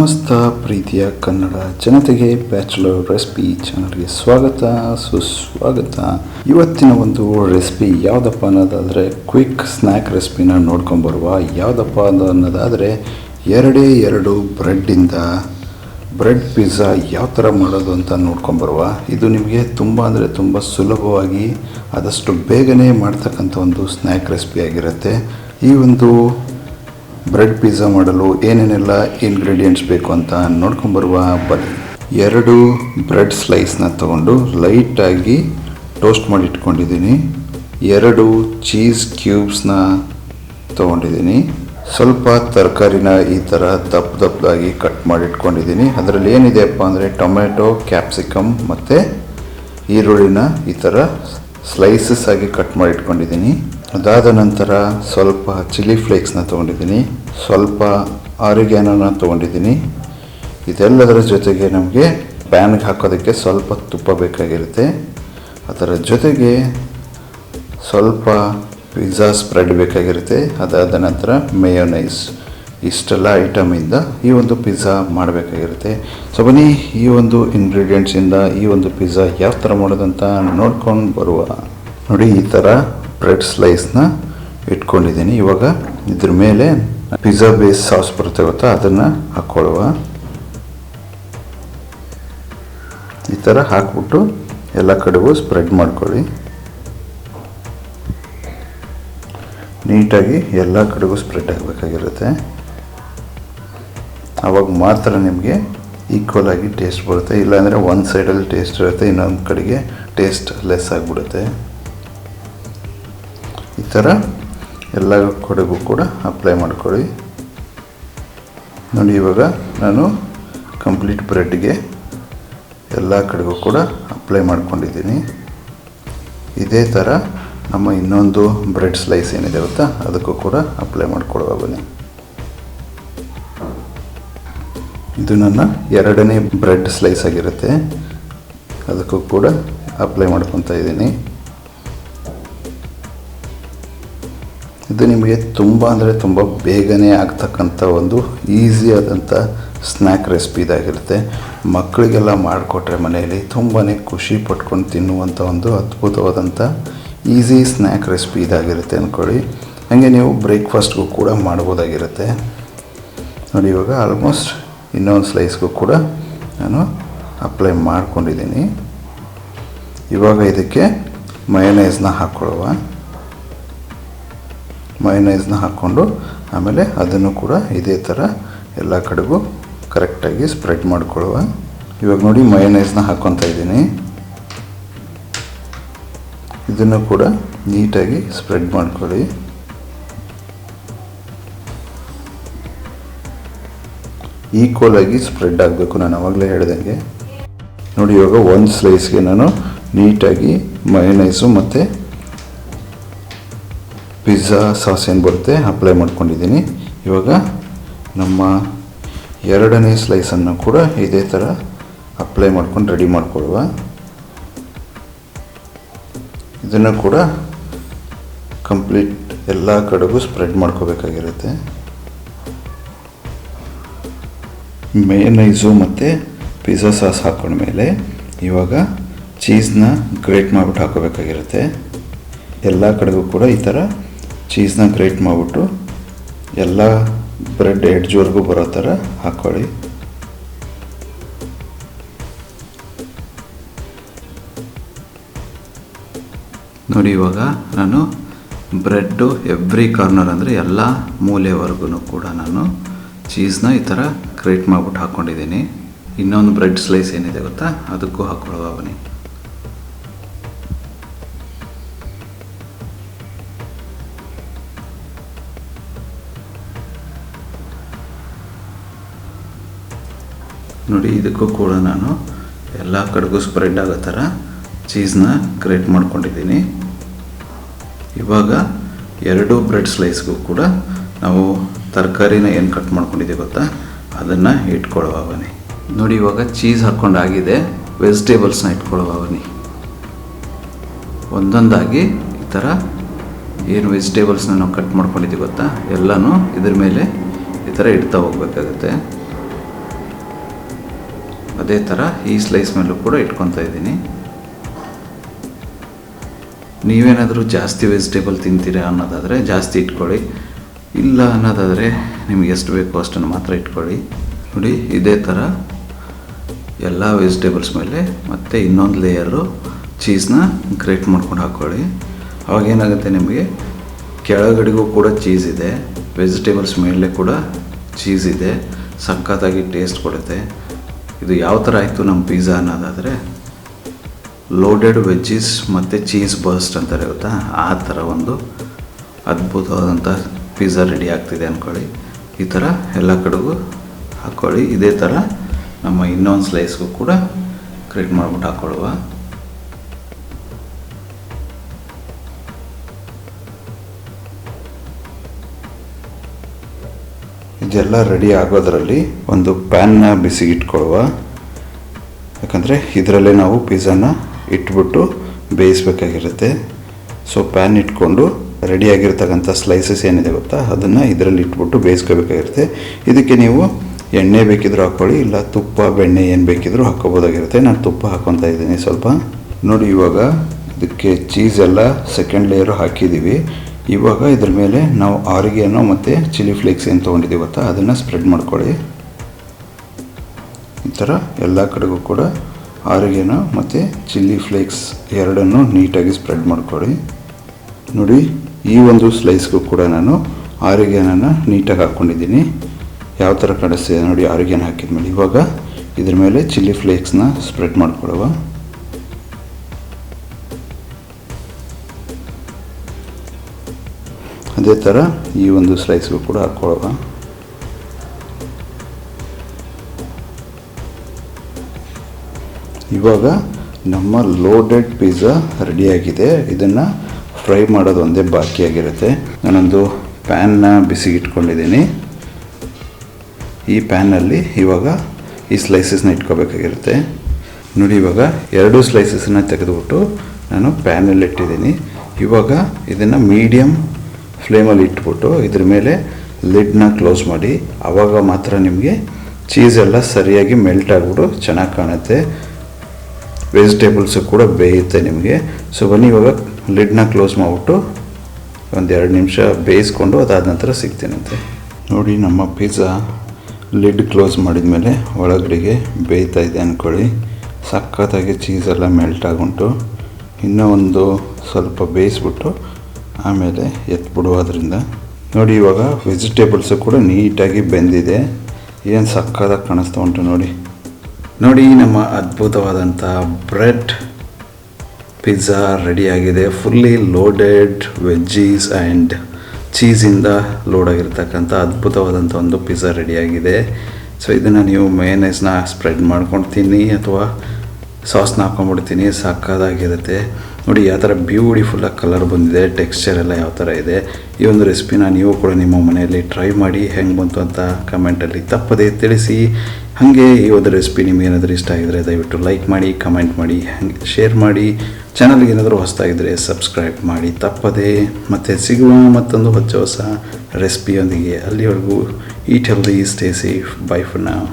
ಸಮಸ್ತ ಪ್ರೀತಿಯ ಕನ್ನಡ ಜನತೆಗೆ ಬ್ಯಾಚುಲರ್ ರೆಸಿಪಿ ಚಾನಲ್ಗೆ ಸ್ವಾಗತ, ಸುಸ್ವಾಗತ. ಇವತ್ತಿನ ಒಂದು ರೆಸಿಪಿ ಯಾವುದಪ್ಪ ಅನ್ನೋದಾದರೆ ಕ್ವಿಕ್ ಸ್ನ್ಯಾಕ್ ರೆಸಿಪಿನ ನೋಡ್ಕೊಂಬರುವ ಯಾವುದಪ್ಪ ಅನ್ನೋದಾದರೆ, ಎರಡೇ ಎರಡು ಬ್ರೆಡ್ಡಿಂದ ಬ್ರೆಡ್ ಪಿಜ್ಜಾ ಯಾವ ಥರ ಮಾಡೋದು ಅಂತ ನೋಡ್ಕೊಂಬರುವ ಇದು ನಿಮಗೆ ತುಂಬ ಅಂದರೆ ತುಂಬ ಸುಲಭವಾಗಿ ಆದಷ್ಟು ಬೇಗನೆ ಮಾಡ್ತಕ್ಕಂಥ ಒಂದು ಸ್ನ್ಯಾಕ್ ರೆಸಿಪಿ ಆಗಿರುತ್ತೆ. ಈ ಒಂದು ಬ್ರೆಡ್ ಪಿಜ್ಜಾ ಮಾಡಲು ಏನೇನೆಲ್ಲ ಇಂಗ್ರೀಡಿಯೆಂಟ್ಸ್ ಬೇಕು ಅಂತ ನೋಡ್ಕೊಂಬರುವ ಬನ್ನಿ. ಎರಡು ಬ್ರೆಡ್ ಸ್ಲೈಸ್ನ ತಗೊಂಡು ಲೈಟಾಗಿ ಟೋಸ್ಟ್ ಮಾಡಿ ಇಟ್ಕೊಂಡಿದ್ದೀನಿ ಎರಡು ಚೀಸ್ ಕ್ಯೂಬ್ಸ್ನ ತೊಗೊಂಡಿದ್ದೀನಿ. ಸ್ವಲ್ಪ ತರಕಾರಿನ ಈ ಥರ ದಪ್ಪ ದಪ್ಪದಾಗಿ ಕಟ್ ಮಾಡಿ ಇಟ್ಕೊಂಡಿದ್ದೀನಿ ಅದರಲ್ಲಿ ಏನಿದೆಯಪ್ಪ ಅಂದರೆ ಟೊಮೆಟೊ ಕ್ಯಾಪ್ಸಿಕಮ್ ಮತ್ತು ಈರುಳ್ಳಿನ ಈ ಥರ ಸ್ಲೈಸಸ್ ಆಗಿ ಕಟ್ ಮಾಡಿ ಇಟ್ಕೊಂಡಿದ್ದೀನಿ ಅದಾದ ನಂತರ ಸ್ವಲ್ಪ ಚಿಲ್ಲಿ ಫ್ಲೇಕ್ಸ್ನ ತೊಗೊಂಡಿದ್ದೀನಿ, ಸ್ವಲ್ಪ ಆರಿಗ್ಯಾನೋನ ತೊಗೊಂಡಿದ್ದೀನಿ. ಇದೆಲ್ಲದರ ಜೊತೆಗೆ ನಮಗೆ ಪ್ಯಾನ್ಗೆ ಹಾಕೋದಕ್ಕೆ ಸ್ವಲ್ಪ ತುಪ್ಪ ಬೇಕಾಗಿರುತ್ತೆ. ಅದರ ಜೊತೆಗೆ ಸ್ವಲ್ಪ ಪಿಜ್ಜಾ ಸ್ಪ್ರೆಡ್ ಬೇಕಾಗಿರುತ್ತೆ. ಅದಾದ ನಂತರ ಮೇಯೋನೈಸ್ ಇಷ್ಟೆಲ್ಲ ಐಟಮಿಂದ ಈ ಒಂದು ಪಿಜ್ಜಾ ಮಾಡಬೇಕಾಗಿರುತ್ತೆ. ಸೊ ಬನ್ನಿ, ಈ ಒಂದು ಇಂಗ್ರೀಡಿಯೆಂಟ್ಸಿಂದ ಈ ಒಂದು ಪಿಜ್ಜಾ ಯಾವ ಥರ ಮಾಡೋದಂತ ನೋಡ್ಕೊಂಡು ಬರುವ. ನೋಡಿ, ಈ ಥರ ಬ್ರೆಡ್ ಸ್ಲೈಸ್ನ ಇಟ್ಕೊಂಡಿದ್ದೀನಿ. ಇವಾಗ ಇದ್ರ ಮೇಲೆ ಪಿಜ್ಜಾ ಬೇಸ್ ಸಾಸ್ ಬರುತ್ತೆ ಗೊತ್ತಾ? ಅದನ್ನು ಹಾಕ್ಕೊಳ್ಳುವ. ಈ ಥರ ಹಾಕ್ಬಿಟ್ಟು ಎಲ್ಲ ಕಡೆಗೂ ಸ್ಪ್ರೆಡ್ ಮಾಡ್ಕೊಳ್ಳಿ. ನೀಟಾಗಿ ಎಲ್ಲ ಕಡೆಗೂ ಸ್ಪ್ರೆಡ್ ಆಗಬೇಕಾಗಿರುತ್ತೆ. ಆವಾಗ ಮಾತ್ರ ನಿಮಗೆ ಈಕ್ವಲ್ ಆಗಿ ಟೇಸ್ಟ್ ಬರುತ್ತೆ. ಇಲ್ಲಾಂದರೆ ಒಂದು ಸೈಡಲ್ಲಿ ಟೇಸ್ಟ್ ಇರುತ್ತೆ, ಇನ್ನೊಂದು ಕಡೆಗೆ ಟೇಸ್ಟ್ ಲೆಸ್ ಆಗಿಬಿಡುತ್ತೆ. ಥರ ಎಲ್ಲ ಕಡೆಗೂ ಕೂಡ ಅಪ್ಲೈ ಮಾಡ್ಕೊಳ್ಳಿ. ನೋಡಿ ಇವಾಗ ನಾನು ಕಂಪ್ಲೀಟ್ ಬ್ರೆಡ್ಗೆ ಎಲ್ಲ ಕಡೆಗೂ ಕೂಡ ಅಪ್ಲೈ ಮಾಡ್ಕೊಂಡಿದ್ದೀನಿ. ಇದೇ ಥರ ನಮ್ಮ ಇನ್ನೊಂದು ಬ್ರೆಡ್ ಸ್ಲೈಸ್ ಏನಿದೆ ಗೊತ್ತಾ? ಅದಕ್ಕೂ ಕೂಡ ಅಪ್ಲೈ ಮಾಡ್ಕೊಳ್ಳುವ ಬನ್ನಿ. ಇದು ನನ್ನ ಎರಡನೇ ಬ್ರೆಡ್ ಸ್ಲೈಸ್ ಆಗಿರುತ್ತೆ. ಅದಕ್ಕೂ ಕೂಡ ಅಪ್ಲೈ ಮಾಡ್ಕೊತಾ ಇದ್ದೀನಿ. ಇದು ನಿಮಗೆ ತುಂಬ ಅಂದರೆ ತುಂಬ ಬೇಗನೆ ಆಗ್ತಕ್ಕಂಥ ಒಂದು ಈಸಿ ಆದಂಥ ಸ್ನ್ಯಾಕ್ ರೆಸಿಪಿ ಇದಾಗಿರುತ್ತೆ. ಮಕ್ಕಳಿಗೆಲ್ಲ ಮಾಡಿಕೊಟ್ರೆ ಮನೆಯಲ್ಲಿ ತುಂಬಾ ಖುಷಿ ಪಟ್ಕೊಂಡು ತಿನ್ನುವಂಥ ಒಂದು ಅದ್ಭುತವಾದಂಥ ಈಸಿ ಸ್ನ್ಯಾಕ್ ರೆಸಿಪಿ ಇದಾಗಿರುತ್ತೆ ಅಂದ್ಕೊಳ್ಳಿ ಹಾಗೆ ನೀವು ಬ್ರೇಕ್ಫಾಸ್ಟ್ಗೂ ಕೂಡ ಮಾಡ್ಬೋದಾಗಿರುತ್ತೆ. ನೋಡಿ, ಇವಾಗ ಆಲ್ಮೋಸ್ಟ್ ಇನ್ನೊಂದು ಸ್ಲೈಸ್ಗೂ ಕೂಡ ನಾನು ಅಪ್ಲೈ ಮಾಡ್ಕೊಂಡಿದ್ದೀನಿ. ಇವಾಗ ಇದಕ್ಕೆ ಮಯೋನೈಸ್ನ ಹಾಕ್ಕೊಳ್ಳುವ ಮಯೋನೈಸ್ನ ಹಾಕ್ಕೊಂಡು ಆಮೇಲೆ ಅದನ್ನು ಕೂಡ ಇದೇ ಥರ ಎಲ್ಲ ಕಡೆಗೂ ಕರೆಕ್ಟಾಗಿ ಸ್ಪ್ರೆಡ್ ಮಾಡಿಕೊಳ್ಳುವ. ಇವಾಗ ನೋಡಿ ಮಯೋನೈಸ್ನ ಹಾಕ್ಕೊತಾ ಇದ್ದೀನಿ. ಇದನ್ನು ಕೂಡ ನೀಟಾಗಿ ಸ್ಪ್ರೆಡ್ ಮಾಡ್ಕೊಳ್ಳಿ. ಈಕ್ವಲ್ ಆಗಿ ಸ್ಪ್ರೆಡ್ ಆಗಬೇಕು ನಾನು ಅವಾಗಲೇ ಹೇಳ್ದಂಗೆ. ನೋಡಿ ಇವಾಗ ಒಂದು ಸ್ಲೈಸ್ಗೆ ನಾನು ನೀಟಾಗಿ ಮಯೋನೈಸು ಮತ್ತು ಪಿಜ್ಜಾ ಸಾಸ್ ಏನು ಬರುತ್ತೆ ಅಪ್ಲೈ ಮಾಡ್ಕೊಂಡಿದ್ದೀನಿ. ಇವಾಗ ನಮ್ಮ ಎರಡನೇ ಸ್ಲೈಸನ್ನು ಕೂಡ ಇದೇ ಥರ ಅಪ್ಲೈ ಮಾಡ್ಕೊಂಡು ರೆಡಿ ಮಾಡ್ಕೊಳ್ಳುವ. ಇದನ್ನು ಕೂಡ ಕಂಪ್ಲೀಟ್ ಎಲ್ಲ ಕಡೆಗೂ ಸ್ಪ್ರೆಡ್ ಮಾಡ್ಕೋಬೇಕಾಗಿರುತ್ತೆ. ಮೇನೈಸು ಮತ್ತು ಪಿಜ್ಜಾ ಸಾಸ್ ಹಾಕೊಂಡ್ಮೇಲೆ ಇವಾಗ ಚೀಸ್ನ ಗ್ರೇಟ್ ಮಾಡಿಬಿಟ್ಟು ಹಾಕೋಬೇಕಾಗಿರುತ್ತೆ. ಎಲ್ಲ ಕಡೆಗೂ ಕೂಡ ಈ ಥರ ಚೀಸ್ನ ಗ್ರೇಟ್ ಮಾಡಿಬಿಟ್ಟು ಎಲ್ಲ ಬ್ರೆಡ್ ಎಡ್ಜ್ವರೆಗೂ ಬರೋ ಥರ ಹಾಕ್ಕೊಳ್ಳಿ. ನೋಡಿ ಇವಾಗ ನಾನು ಬ್ರೆಡ್ಡು ಎವ್ರಿ ಕಾರ್ನರ್ ಅಂದರೆ ಎಲ್ಲ ಮೂಲೆವರೆಗೂ ಕೂಡ ನಾನು ಚೀಸ್ನ ಈ ಥರ ಗ್ರೇಟ್ ಮಾಡಿಬಿಟ್ಟು ಹಾಕ್ಕೊಂಡಿದ್ದೀನಿ. ಇನ್ನೊಂದು ಬ್ರೆಡ್ ಸ್ಲೈಸ್ ಏನಿದೆ ಗೊತ್ತಾ? ಅದಕ್ಕೂ ಹಾಕ್ಕೊಳ್ಳುವ ಬನ್ನಿ. ನೋಡಿ, ಇದಕ್ಕೂ ಕೂಡ ನಾನು ಎಲ್ಲ ಕಡೆಗೂ ಸ್ಪ್ರೆಡ್ ಆಗೋ ಥರ ಚೀಸ್ನ ಕ್ರಿಯೇಟ್ ಮಾಡ್ಕೊಂಡಿದ್ದೀನಿ. ಇವಾಗ ಎರಡು ಬ್ರೆಡ್ ಸ್ಲೈಸ್ಗೂ ಕೂಡ ನಾವು ತರಕಾರಿನ ಏನು ಕಟ್ ಮಾಡ್ಕೊಂಡಿದ್ದೀವಿ ಗೊತ್ತಾ? ಅದನ್ನು ಇಟ್ಕೊಳ್ಳುವ ಬನ್ನಿ. ನೋಡಿ, ಇವಾಗ ಚೀಸ್ ಹಾಕ್ಕೊಂಡಾಗಿದೆ ವೆಜಿಟೇಬಲ್ಸ್ನ ಇಟ್ಕೊಳ್ಳುವ ಬನ್ನಿ. ಒಂದೊಂದಾಗಿ ಈ ಥರ ಏನು ವೆಜಿಟೇಬಲ್ಸ್ನ ನಾವು ಕಟ್ ಮಾಡ್ಕೊಂಡಿದ್ದೀವಿ ಗೊತ್ತಾ? ಎಲ್ಲನೂ ಇದ್ರ ಮೇಲೆ ಈ ಥರ ಇಡ್ತಾ ಹೋಗ್ಬೇಕಾಗುತ್ತೆ. ಅದೇ ಥರ ಈ ಸ್ಲೈಸ್ ಮೇಲೂ ಕೂಡ ಇಟ್ಕೊತಾ ಇದ್ದೀನಿ. ನೀವೇನಾದರೂ ಜಾಸ್ತಿ ವೆಜಿಟೇಬಲ್ ತಿಂತೀರಾ ಅನ್ನೋದಾದರೆ ಜಾಸ್ತಿ ಇಟ್ಕೊಳ್ಳಿ. ಇಲ್ಲ ಅನ್ನೋದಾದರೆ ನಿಮ್ಗೆ ಎಷ್ಟು ಬೇಕೋ ಅಷ್ಟನ್ನು ಮಾತ್ರ ಇಟ್ಕೊಳ್ಳಿ. ನೋಡಿ, ಇದೇ ಥರ ಎಲ್ಲ ವೆಜಿಟೇಬಲ್ಸ್ ಮೇಲೆ ಮತ್ತು ಇನ್ನೊಂದು ಲೇಯರು ಚೀಸ್ನ ಗ್ರೇಟ್ ಮಾಡ್ಕೊಂಡು ಹಾಕ್ಕೊಳ್ಳಿ ಅವಾಗ ಏನಾಗುತ್ತೆ ನಿಮಗೆ? ಕೆಳಗಡೆಗೂ ಕೂಡ ಚೀಸ್ ಇದೆ. ವೆಜಿಟೇಬಲ್ಸ್ ಮೇಲೆ ಕೂಡ ಚೀಸ್ ಇದೆ. ಸಖತ್ತಾಗಿ ಟೇಸ್ಟ್ ಕೊಡುತ್ತೆ. ಇದು ಯಾವ ಥರ ಆಯಿತು ನಮ್ಮ ಪಿಜ್ಜಾ ಅನ್ನೋದಾದರೆ ಲೋಡೆಡ್ ವೆಜ್ಜೀಸ್ ಮತ್ತು ಚೀಸ್ ಬರ್ಸ್ಟ್ ಅಂತಾರೆ ಗೊತ್ತಾ? ಆ ಥರ ಒಂದು ಅದ್ಭುತವಾದಂಥ ಪಿಜ್ಜಾ ರೆಡಿ ಆಗ್ತಿದೆ ಅಂದ್ಕೊಳ್ಳಿ ಈ ಥರ ಎಲ್ಲ ಕಡೆಗೂ ಹಾಕ್ಕೊಳ್ಳಿ ಇದೇ ಥರ ನಮ್ಮ ಇನ್ನೊಂದು ಸ್ಲೈಸ್ಗೂ ಕೂಡ ಕ್ರಿಯೇಟ್ ಮಾಡ್ಬಿಟ್ಟು ಹಾಕ್ಕೊಳ್ಳುವ ಇದೆಲ್ಲ ರೆಡಿ ಆಗೋದ್ರಲ್ಲಿ ಒಂದು ಪ್ಯಾನ್ನ ಬಿಸಿಗಿಟ್ಕೊಳ್ಳುವ ಯಾಕಂದರೆ ಇದರಲ್ಲೇ ನಾವು ಪಿಜ್ಜಾನ ಇಟ್ಬಿಟ್ಟು ಬೇಯಿಸ್ಬೇಕಾಗಿರುತ್ತೆ. ಸೊ ಪ್ಯಾನ್ ಇಟ್ಕೊಂಡು ರೆಡಿಯಾಗಿರ್ತಕ್ಕಂಥ ಸ್ಲೈಸಸ್ ಏನಿದೆ ಗೊತ್ತಾ? ಅದನ್ನು ಇದರಲ್ಲಿ ಇಟ್ಬಿಟ್ಟು ಬೇಯಿಸ್ಕೋಬೇಕಾಗಿರುತ್ತೆ. ಇದಕ್ಕೆ ನೀವು ಎಣ್ಣೆ ಬೇಕಿದ್ರೂ ಹಾಕ್ಕೊಳ್ಳಿ, ಇಲ್ಲ ತುಪ್ಪ, ಬೆಣ್ಣೆ ಏನು ಬೇಕಿದ್ರೂ ಹಾಕ್ಕೋಬೋದಾಗಿರುತ್ತೆ. ನಾನು ತುಪ್ಪ ಹಾಕ್ಕೊತಾ ಇದ್ದೀನಿ ಸ್ವಲ್ಪ. ನೋಡಿ ಇವಾಗ ಇದಕ್ಕೆ ಚೀಸ್ ಎಲ್ಲ ಸೆಕೆಂಡ್ ಲೇಯರು ಹಾಕಿದ್ದೀವಿ. ಇವಾಗ ಇದ್ರ ಮೇಲೆ ನಾವು ಆರಿಗೆನೋ ಮತ್ತು ಚಿಲ್ಲಿ ಫ್ಲೇಕ್ಸ್ ಏನು ತೊಗೊಂಡಿದ್ದೀವಿ ಗೊತ್ತಾ? ಅದನ್ನು ಸ್ಪ್ರೆಡ್ ಮಾಡ್ಕೊಳ್ಳಿ. ಈ ಥರ ಎಲ್ಲ ಕಡೆಗೂ ಕೂಡ ಆರಿಗೆನೋ ಮತ್ತು ಚಿಲ್ಲಿ ಫ್ಲೇಕ್ಸ್ ಎರಡನ್ನು ನೀಟಾಗಿ ಸ್ಪ್ರೆಡ್ ಮಾಡ್ಕೊಳ್ಳಿ. ನೋಡಿ, ಈ ಒಂದು ಸ್ಲೈಸ್ಗೂ ಕೂಡ ನಾನು ಆರಿಗೆನ ನೀಟಾಗಿ ಹಾಕ್ಕೊಂಡಿದ್ದೀನಿ. ಯಾವ ಥರ ಕಾಣಿಸ್ತಿದೆ ನೋಡಿ, ಆರಿಗೆನ ಹಾಕಿದ್ಮೇಲೆ. ಇವಾಗ ಇದ್ರ ಮೇಲೆ ಚಿಲ್ಲಿ ಫ್ಲೇಕ್ಸ್ನ ಸ್ಪ್ರೆಡ್ ಮಾಡ್ಕೊಳ್ಳುವ. ಅದೇ ಥರ ಈ ಒಂದು ಸ್ಲೈಸ್ಗೂ ಕೂಡ ಹಾಕ್ಕೊಳ್ಳೋಣ ಇವಾಗ ನಮ್ಮ ಲೋಡೆಡ್ ಪಿಜ್ಜಾ ರೆಡಿಯಾಗಿದೆ ಇದನ್ನು ಫ್ರೈ ಮಾಡೋದು ಒಂದೇ ಬಾಕಿಯಾಗಿರುತ್ತೆ ನಾನೊಂದು ಪ್ಯಾನ್ನ ಬಿಸಿಗಿಟ್ಕೊಂಡಿದ್ದೀನಿ ಈ ಪ್ಯಾನಲ್ಲಿ ಇವಾಗ ಈ ಸ್ಲೈಸಸ್ನ ಇಟ್ಕೋಬೇಕಾಗಿರುತ್ತೆ. ನೋಡಿ ಇವಾಗ ಎರಡು ಸ್ಲೈಸಸ್ನ ತೆಗೆದುಬಿಟ್ಟು ನಾನು ಪ್ಯಾನಲ್ಲಿ ಇಟ್ಟಿದ್ದೀನಿ ಇವಾಗ ಇದನ್ನು ಮೀಡಿಯಮ್ ಫ್ಲೇಮಲ್ಲಿ ಇಟ್ಬಿಟ್ಟು ಇದ್ರ ಮೇಲೆ ಲಿಡ್ನ ಕ್ಲೋಸ್ ಮಾಡಿ ಆವಾಗ ಮಾತ್ರ ನಿಮಗೆ ಚೀಸ್ ಎಲ್ಲ ಸರಿಯಾಗಿ ಮೆಲ್ಟ್ ಆಗಿಬಿಟ್ಟು ಚೆನ್ನಾಗಿ ಕಾಣುತ್ತೆ. ವೆಜಿಟೇಬಲ್ಸು ಕೂಡ ಬೇಯುತ್ತೆ ನಿಮಗೆ. ಸೊ ಬನ್ನಿ, ಇವಾಗ ಲಿಡ್ನ ಕ್ಲೋಸ್ ಮಾಡಿಬಿಟ್ಟು ಒಂದು ಎರಡು ನಿಮಿಷ ಬೇಯಿಸ್ಕೊಂಡು ಅದಾದ ನಂತರ ಸಿಗ್ತೀನಂತೆ. ನೋಡಿ, ನಮ್ಮ ಪಿಜ್ಜಾ ಲಿಡ್ ಕ್ಲೋಸ್ ಮಾಡಿದ ಮೇಲೆ ಒಳಗಡೆಗೆ ಬೇಯ್ತಾ ಇದೆ ಅಂದ್ಕೊಳ್ಳಿ ಸಖತ್ತಾಗಿ ಚೀಸೆಲ್ಲ ಮೆಲ್ಟ್ ಆಗುಂಟು. ಇನ್ನೂ ಒಂದು ಸ್ವಲ್ಪ ಬೇಯಿಸ್ಬಿಟ್ಟು ಆಮೇಲೆ ಎತ್ಬಿಡುವುದರಿಂದ. ನೋಡಿ, ಇವಾಗ ವೆಜಿಟೇಬಲ್ಸು ಕೂಡ ನೀಟಾಗಿ ಬೆಂದಿದೆ. ಏನು ಸಕ್ಕತ್ತಾಗಿ ಕಾಣಿಸ್ತಾ ಉಂಟು ನೋಡಿ. ನೋಡಿ, ನಮ್ಮ ಅದ್ಭುತವಾದಂಥ ಬ್ರೆಡ್ ಪಿಜ್ಜಾ ರೆಡಿಯಾಗಿದೆ. ಫುಲ್ಲಿ ಲೋಡೆಡ್ ವೆಜ್ಜೀಸ್ ಆ್ಯಂಡ್ ಚೀಸಿಂದ ಲೋಡ್ ಆಗಿರ್ತಕ್ಕಂಥ ಅದ್ಭುತವಾದಂಥ ಒಂದು ಪಿಜ್ಜಾ ರೆಡಿಯಾಗಿದೆ. ಸೊ ಇದನ್ನು ನೀವು ಮೇನೇಸ್ನ ಸ್ಪ್ರೆಡ್ ಮಾಡ್ಕೊಂಡು ತಿನ್ನಿ ಅಥವಾ ಸಾಸ್ನ ಹಾಕೊಂಡ್ಬಿಡ್ತೀನಿ. ಸಾಕಾದಾಗಿರುತ್ತೆ ನೋಡಿ ಯಾವ ಥರ ಬ್ಯೂಟಿಫುಲ್ಲಾಗಿ ಕಲರ್ ಬಂದಿದೆ ಟೆಕ್ಸ್ಚರ್ ಎಲ್ಲ ಯಾವ ಥರ ಇದೆ. ಈ ಒಂದು ರೆಸಿಪಿನ ನೀವು ಕೂಡ ನಿಮ್ಮ ಮನೆಯಲ್ಲಿ ಟ್ರೈ ಮಾಡಿ, ಹೆಂಗೆ ಬಂತು ಅಂತ ಕಮೆಂಟಲ್ಲಿ ತಪ್ಪದೇ ತಿಳಿಸಿ. ಹಾಗೆ ಈ ಒಂದು ರೆಸಿಪಿ ನಿಮಗೇನಾದರೂ ಇಷ್ಟ ಆಗಿದ್ರೆ ದಯವಿಟ್ಟು ಲೈಕ್ ಮಾಡಿ ಕಮೆಂಟ್ ಮಾಡಿ, ಹಾಗೆ ಶೇರ್ ಮಾಡಿ. ಚಾನಲ್ಗೆ ಏನಾದರೂ ಹೊಸದಾಗಿದ್ದರೆ ಸಬ್ಸ್ಕ್ರೈಬ್ ಮಾಡಿ, ತಪ್ಪದೆ ಮತ್ತು ಸಿಗುವ ಮತ್ತೊಂದು ಹೊಸ ಹೊಸ ರೆಸಿಪಿಯೊಂದಿಗೆ ಅಲ್ಲಿವರೆಗೂ eat healthy stay safe bye for ನಾವು